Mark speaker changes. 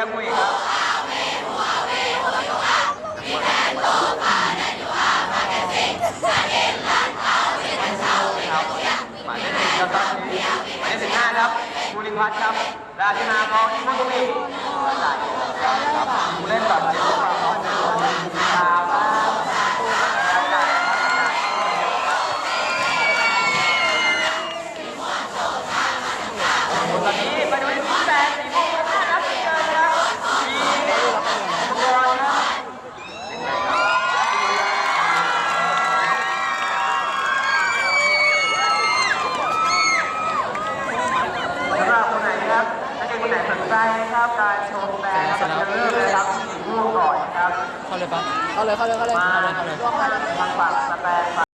Speaker 1: ครับคุยครับหมายเลขหนึ่งครับตอนนี้หมายเลขสิบห้าครับภูริพัฒน์ครับราชนากรอิมุตุมีครับผู้เล่นแบบเจ็บความร้อนในตัวตาบ้าตอนนี้ คนไหนสนใจนะครับการชมแบรนด์นะครับจะเริ่มเลยครับที่สีม่วงก่อนนะครับ
Speaker 2: เข้าเลยปะเข้าเลยเข้าเลยเข้าเลย
Speaker 1: มา
Speaker 2: เข้าเลยเข้าเลย
Speaker 1: ทางฝั่งสแตน